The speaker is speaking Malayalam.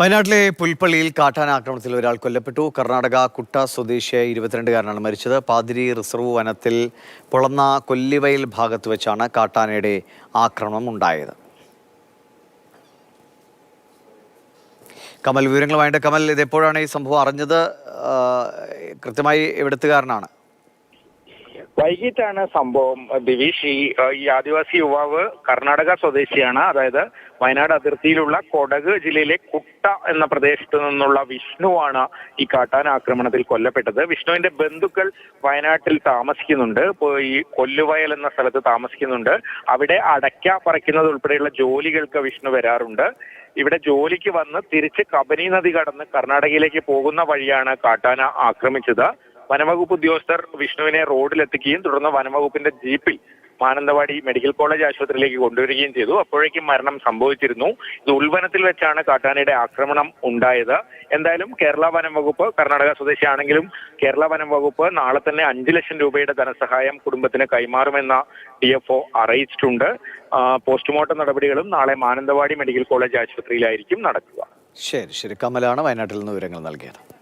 വയനാട്ടിലെ പുൽപ്പള്ളിയിൽ കാട്ടാന ആക്രമണത്തിൽ ഒരാൾ കൊല്ലപ്പെട്ടു. കർണാടക കുട്ട സ്വദേശിയായ ഇരുപത്തിരണ്ടുകാരനാണ് മരിച്ചത്. പാതിരി റിസർവ് വനത്തിൽ പൊളന്ന കൊല്ലിവയൽ ഭാഗത്ത് വെച്ചാണ് കാട്ടാനയുടെ ആക്രമണം ഉണ്ടായത്. കമൽ വിവരങ്ങളുമായിട്ട്. കമൽ ഇതെപ്പോഴാണ് ഈ സംഭവം അറിഞ്ഞത്? കൃത്യമായി എവിടുത്തുകാരനാണ്? വൈകിട്ടാണ് സംഭവം. ദിവിഷ് ഈ ആദിവാസി യുവാവ് കർണാടക സ്വദേശിയാണ്. അതായത് വയനാട് അതിർത്തിയിലുള്ള കൊടക് ജില്ലയിലെ കുട്ട എന്ന പ്രദേശത്ത് നിന്നുള്ള വിഷ്ണുവാണ് ഈ കാട്ടാന ആക്രമണത്തിൽ കൊല്ലപ്പെട്ടത്. വിഷ്ണുവിന്റെ ബന്ധുക്കൾ വയനാട്ടിൽ താമസിക്കുന്നുണ്ട്. ഈ കൊല്ലുവയൽ എന്ന സ്ഥലത്ത് താമസിക്കുന്നുണ്ട്. അവിടെ അടയ്ക്ക പറിക്കുന്നത് ഉൾപ്പെടെയുള്ള ജോലികൾക്ക് വിഷ്ണു വരാറുണ്ട്. ഇവിടെ ജോലിക്ക് വന്ന് തിരിച്ച് കബനി നദി കടന്ന് കർണാടകയിലേക്ക് പോകുന്ന വഴിയാണ് കാട്ടാന ആക്രമിച്ചത്. വനവകുപ്പ് ഉദ്യോഗസ്ഥർ വിഷ്ണുവിനെ റോഡിലെത്തിക്കുകയും തുടർന്ന് വനംവകുപ്പിന്റെ ജീപ്പിൽ മാനന്തവാടി മെഡിക്കൽ കോളേജ് ആശുപത്രിയിലേക്ക് കൊണ്ടുവരികയും ചെയ്തു. അപ്പോഴേക്കും മരണം സംഭവിച്ചിരുന്നു. ഇത് ഉൾവനത്തിൽ വെച്ചാണ് കാട്ടാനയുടെ ആക്രമണം ഉണ്ടായത്. എന്തായാലും കേരള വനം വകുപ്പ് കർണാടക സ്വദേശിയാണെങ്കിലും കേരള വനം വകുപ്പ് നാളെ തന്നെ അഞ്ചു ലക്ഷം രൂപയുടെ ധനസഹായം കുടുംബത്തിന് കൈമാറുമെന്ന ഡി എഫ് ഒ അറിയിച്ചിട്ടുണ്ട്. പോസ്റ്റ്മോർട്ടം നടപടികളും നാളെ മാനന്തവാടി മെഡിക്കൽ കോളേജ് ആശുപത്രിയിലായിരിക്കും നടക്കുക. ശരി ശരി. കമലാണ് വയനാട്ടിൽ നിന്ന് വിവരങ്ങൾ നൽകിയത്.